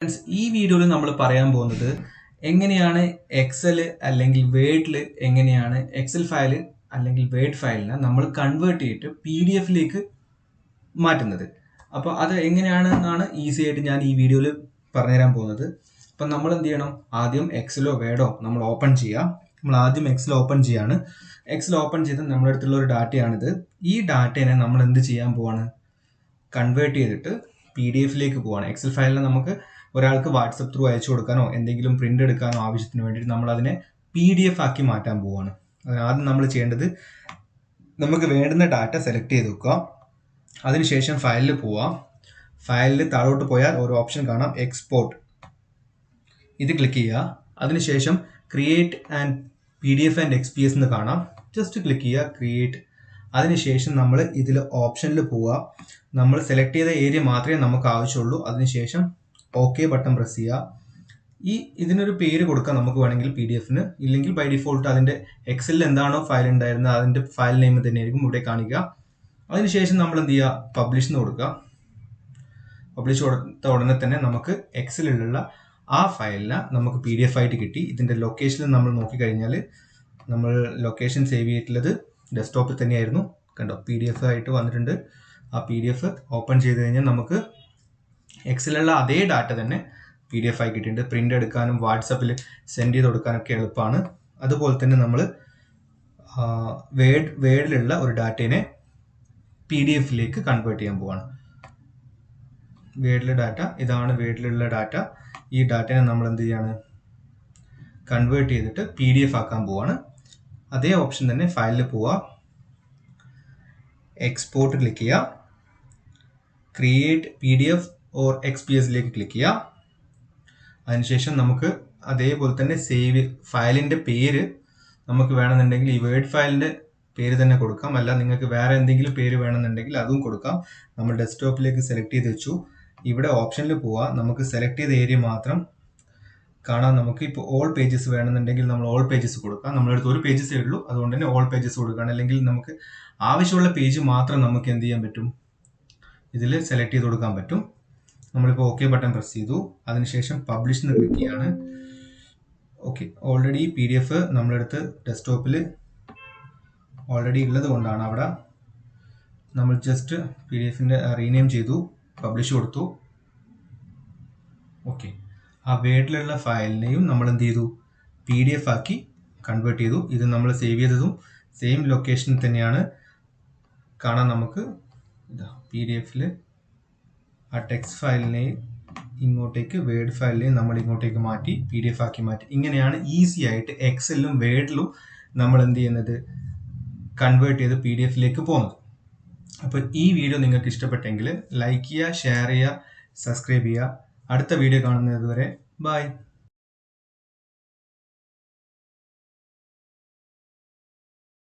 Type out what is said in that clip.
Friends ഈ വീഡിയോയിൽ നമ്മൾ പറയാൻ പോകുന്നത് എങ്ങനെയാണ് എക്സൽ അല്ലെങ്കിൽ വേർഡിൽ എങ്ങനെയാണ് എക്സൽ ഫയൽ അല്ലെങ്കിൽ വേർഡ് ഫയലിനെ നമ്മൾ കൺവേർട്ട് ചെയ്തിട്ട് പി ഡി എഫിലേക്ക് മാറ്റുന്നത്. അപ്പോൾ അത് എങ്ങനെയാണെന്നാണ് ഈസി ആയിട്ട് ഞാൻ ഈ വീഡിയോയിൽ പറഞ്ഞുതരാൻ പോകുന്നത്. അപ്പം നമ്മൾ എന്ത് ചെയ്യണം? ആദ്യം എക്സലോ വേഡോ നമ്മൾ ഓപ്പൺ ചെയ്യുക. നമ്മൾ ആദ്യം എക്സൽ ഓപ്പൺ ചെയ്യാണ്. എക്സൽ ഓപ്പൺ ചെയ്ത് നമ്മുടെ അടുത്തുള്ള ഒരു ഡാറ്റയാണിത് ഈ ഡാറ്റേനെ നമ്മൾ എന്ത് ചെയ്യാൻ പോവാണ്? കൺവേർട്ട് ചെയ്തിട്ട് പി ഡി എഫിലേക്ക് പോവാണ് എക്സൽ ഫയലിനെ നമുക്ക് ഒരാൾക്ക് വാട്സപ്പ് ത്രൂ അയച്ചു കൊടുക്കാനോ എന്തെങ്കിലും പ്രിന്റ് എടുക്കാനോ ആവശ്യത്തിന് വേണ്ടിയിട്ട് നമ്മൾ അതിനെ പി ഡി എഫ് ആക്കി മാറ്റാൻ പോവാണ്. ആദ്യം നമ്മൾ ചെയ്യേണ്ടത് നമുക്ക് വേണ്ടുന്ന ഡാറ്റ സെലക്ട് ചെയ്ത് വെക്കുക. അതിനുശേഷം ഫയലിൽ പോവാം. ഫയലിൽ താഴോട്ട് പോയാൽ ഒരു ഓപ്ഷൻ കാണാം എക്സ്പോർട്ട് ഇത് ക്ലിക്ക് ചെയ്യുക. അതിനുശേഷം create and P D F and X P S എന്ന് കാണാം. ജസ്റ്റ് ക്ലിക്ക് ചെയ്യുക ക്രിയേറ്റ് അതിനുശേഷം നമ്മൾ ഇതിൽ ഓപ്ഷനിൽ പോവുക നമ്മൾ സെലക്ട് ചെയ്ത ഏരിയ മാത്രമേ നമുക്ക് ആവശ്യമുള്ളൂ. അതിനുശേഷം ഓക്കെ ബട്ടൺ പ്രസ് ചെയ്യുക. ഈ ഇതിനൊരു പേര് കൊടുക്കാം നമുക്ക് വേണമെങ്കിൽ പി ഡി എഫിന് ഇല്ലെങ്കിൽ ബൈ ഡിഫോൾട്ട് അതിന്റെ എക്സലിൽ എന്താണോ ഫയൽ ഉണ്ടായിരുന്നത് അതിന്റെ ഫയൽ നെയിം തന്നെയായിരിക്കും ഇവിടെ കാണിക്കുക. അതിനുശേഷം നമ്മൾ എന്ത് ചെയ്യുക? പബ്ലിഷ് എന്ന് കൊടുക്കുക. പബ്ലിഷ് കൊടുത്ത ഉടനെ തന്നെ നമുക്ക് എക്സലിലുള്ള ആ ഫയലിനെ നമുക്ക് പി ഡി എഫ് ആയിട്ട് കിട്ടി. ഇതിന്റെ ലൊക്കേഷനിൽ നമ്മൾ നോക്കിക്കഴിഞ്ഞാൽ നമ്മൾ ലൊക്കേഷൻ സേവ് ചെയ്തിട്ടുള്ളത് ഡെസ്ക്ടോപ്പിൽ തന്നെയായിരുന്നു. കണ്ടോ? പി ഡി എഫ് ആയിട്ട് വന്നിട്ടുണ്ട്. ആ പി ഡി എഫ് ഓപ്പൺ ചെയ്ത് കഴിഞ്ഞാൽ നമുക്ക് എക്സലുള്ള അതേ ഡാറ്റ തന്നെ പി ഡി എഫ് ആയി കിട്ടിയിട്ടുണ്ട്. പ്രിന്റ് എടുക്കാനും വാട്സപ്പിൽ സെൻഡ് ചെയ്ത് കൊടുക്കാനൊക്കെ എളുപ്പമാണ് അതുപോലെ തന്നെ നമ്മൾ വേഡ് വേഡിലുള്ള ഒരു ഡാറ്റേനെ പി ഡി എഫിലേക്ക് കൺവേർട്ട് ചെയ്യാൻ പോവാണ്. വേഡിലെ ഡാറ്റ ഇതാണ് വേഡിലുള്ള ഡാറ്റ ഈ ഡാറ്റേനെ നമ്മൾ എന്ത് ചെയ്യാണ്? കൺവേർട്ട് ചെയ്തിട്ട് പി ഡി എഫ് ആക്കാൻ പോവാണ്. അതേ ഓപ്ഷൻ തന്നെ ഫയലിൽ പോവുക എക്സ്പോർട്ട് ക്ലിക്ക് ചെയ്യുക. Create P D F or X P എസിലേക്ക് ക്ലിക്ക് ചെയ്യുക അതിനുശേഷം നമുക്ക് അതേപോലെ തന്നെ സേവ് ഫയലിന്റെ പേര് നമുക്ക് വേണമെന്നുണ്ടെങ്കിൽ ഈ വേർഡ് ഫയലിന്റെ പേര് തന്നെ കൊടുക്കാം. അല്ല നിങ്ങൾക്ക് വേറെ എന്തെങ്കിലും പേര് വേണമെന്നുണ്ടെങ്കിൽ അതും കൊടുക്കാം. നമ്മൾ ഡെസ്ക്ടോപ്പിലേക്ക് സെലക്ട് ചെയ്ത് വെച്ചു. ഇവിടെ ഓപ്ഷനിൽ പോവുക നമുക്ക് സെലക്ട് ചെയ്ത ഏരിയ മാത്രം കാണാൻ നമുക്ക് ഇപ്പോൾ ഓൾ പേജസ് വേണമെന്നുണ്ടെങ്കിൽ നമ്മൾ ഓൾ പേജസ് കൊടുക്കാം. നമ്മളെടുത്ത് ഒരു പേജസേ ഉള്ളൂ. അതുകൊണ്ട് തന്നെ ഓൾ പേജസ് കൊടുക്കുകയാണ്. അല്ലെങ്കിൽ നമുക്ക് ആവശ്യമുള്ള പേജ് മാത്രം നമുക്ക് എന്ത് ചെയ്യാൻ പറ്റും? ഇതിൽ സെലക്ട് ചെയ്ത് കൊടുക്കാൻ പറ്റും. നമ്മളിപ്പോൾ ഓക്കെ ബട്ടൺ പ്രസ് ചെയ്തു. അതിനുശേഷം പബ്ലിഷ് എന്ന് ക്ലിക്ക് ചെയ്യാണ് okay already P D F നമ്മളെടുത്ത് ഡെസ്ക്ടോപ്പിൽ ഓൾറെഡി ഉള്ളത് കൊണ്ടാണ് അവിടെ നമ്മൾ ജസ്റ്റ് പി ഡി എഫിന്റെ റീനെയിം ചെയ്തു പബ്ലിഷ് കൊടുത്തു. ഓക്കെ ആ വേർഡിലുള്ള ഫയലിനെയും നമ്മൾ എന്ത് ചെയ്തു? പി ഡി എഫ് ആക്കി കൺവേർട്ട് ചെയ്തു. ഇത് നമ്മൾ സേവ് ചെയ്തതും സെയിം ലൊക്കേഷനിൽ തന്നെയാണ്. കാണാൻ നമുക്ക് ഇതാ പി ഡി എഫിൽ ആ ടെക്സ്റ്റ് ഫയലിനെ ഇങ്ങോട്ടേക്ക് വേർഡ് ഫയലിനെ നമ്മൾ ഇങ്ങോട്ടേക്ക് മാറ്റി പി ഡി എഫ് ആക്കി മാറ്റി. ഇങ്ങനെയാണ് ഈസി ആയിട്ട് എക്സലിലും വേർഡിലും നമ്മൾ എന്ത് ചെയ്യുന്നത് കൺവേർട്ട് ചെയ്ത് പി ഡി എഫിലേക്ക് പോകുന്നത്. അപ്പോൾ ഈ വീഡിയോ നിങ്ങൾക്ക് ഇഷ്ടപ്പെട്ടെങ്കിൽ ലൈക്ക് ചെയ്യുക ഷെയർ ചെയ്യുക സബ്സ്ക്രൈബ് ചെയ്യുക. അടുത്ത വീഡിയോ കാണുന്നതുവരെ ബൈ